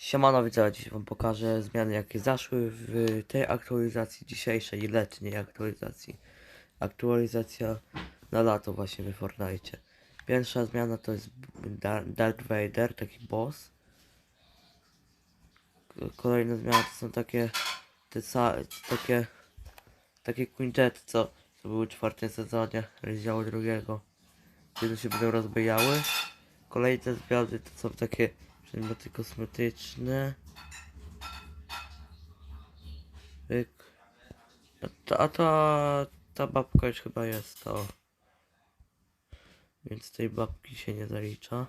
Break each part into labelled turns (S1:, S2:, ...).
S1: Siemano widzowie, dziś wam pokażę zmiany jakie zaszły w tej aktualizacji dzisiejszej, letniej aktualizacji. Aktualizacja na lato właśnie w Fortnite. Pierwsza zmiana to jest Dar- Darth Vader, taki boss. K- Kolejne zmiany to są takie te takie takie quintety, co, co były w czwartym sezonie rozdziału drugiego. Kiedy się będą rozbijały. Kolejne zmiany to są takie przedmioty kosmetyczne. Pyk. A ta, a ta, ta babka już chyba jest to. Więc tej babki się nie zalicza.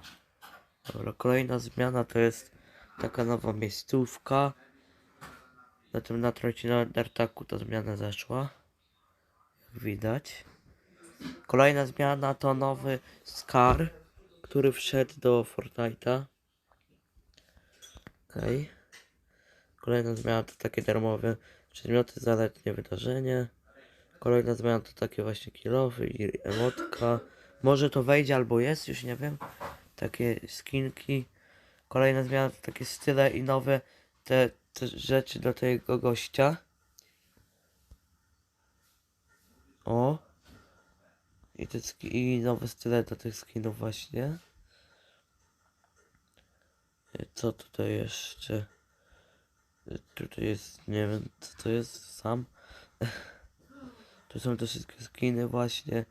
S1: Dobra, kolejna zmiana to jest taka nowa miejscówka. Na tym na Dartaku ta zmiana zeszła. Jak widać. Kolejna zmiana to nowy Scar, który wszedł do Fortnite'a. Okej. Kolejna zmiana to takie darmowe przedmioty za letnie wydarzenie. Kolejna zmiana to takie właśnie kilowy i emotka. Może to wejdzie albo jest, już nie wiem. Takie skinki. Kolejna zmiana to takie style i nowe te, te rzeczy do tego gościa. O. I, te I nowe style do tych skinów właśnie. Co tutaj jeszcze? Tutaj jest, nie wiem co to jest sam. Tu są te wszystkie skiny właśnie.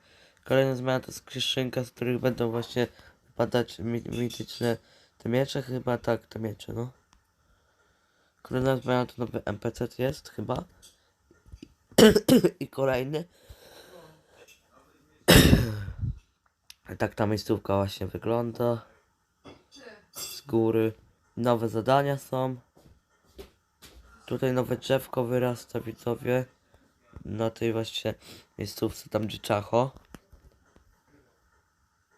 S1: Kolejna zmiana to jest skrzynka, z których będą właśnie wypadać mi mityczne te miecze, chyba tak, te miecze, no. Kolejna zmiana to nowy NPC jest chyba. I kolejny. tak ta miejscówka właśnie wygląda. Z góry. Nowe zadania są. Tutaj nowe drzewko wyrasta, widzowie. Na tej właśnie miejscówce tam gdzie czacho.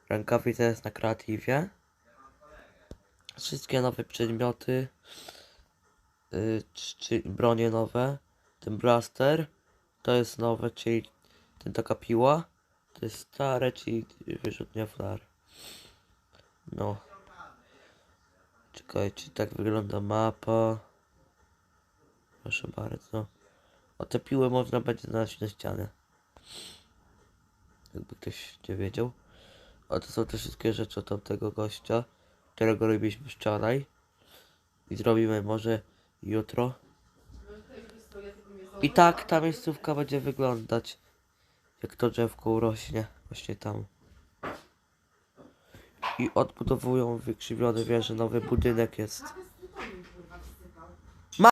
S1: Rękawica jest na kreatywie. Wszystkie nowe przedmioty. Yy, czy, bronie nowe. Ten blaster. To jest nowe, czyli ten taka piła. To jest stare, czyli wyrzutnia flar. No. Czekajcie, tak wygląda mapa. Proszę bardzo. O te piły można będzie znaleźć na ścianę. Jakby ktoś nie wiedział. O to są te wszystkie rzeczy od tamtego gościa, którego robiliśmy wczoraj. I zrobimy może jutro. I tak ta miejscówka będzie wyglądać. Jak to drzewko urośnie. Właśnie tam. I odbudowują wykrzywione wieże. Nowy budynek jest. Ma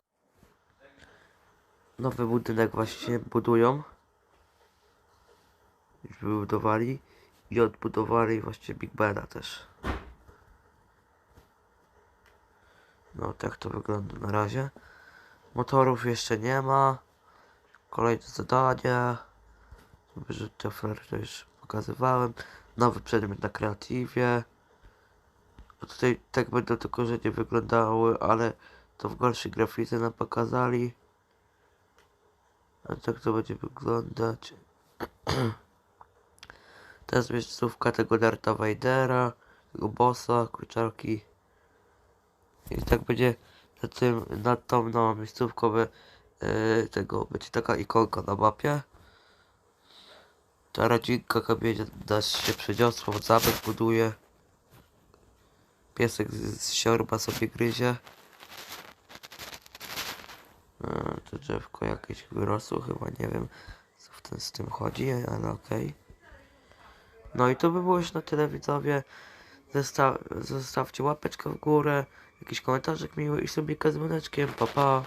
S1: Nowy budynek właśnie budują. Już wybudowali. I odbudowali właśnie Big Bena też. No tak to wygląda na razie. Motorów jeszcze nie ma. Kolejne zadanie. Wyrzutnia flar to już pokazywałem. Nowy przedmiot na kreatywie. No Tutaj tak będą te korzenie wyglądały, ale to w gorszej grafice nam pokazali. A tak to będzie wyglądać. Jest miejscówka tego Darta Vadera, tego bossa, kurczarki. I tak będzie na tym, nad tą nową miejscówką by, yy, tego będzie taka ikonka na mapie. Ta rodzinka da się przeniosła, zamek buduje. Piesek z, z siorba sobie gryzie. E, to drzewko jakieś wyrosło, chyba nie wiem co w ten, z tym chodzi, ale okej. No i to by było już na tyle widzowie. Zosta zostawcie łapeczkę w górę, jakiś komentarzyk miły i subika z dzwoneczkiem. Pa pa.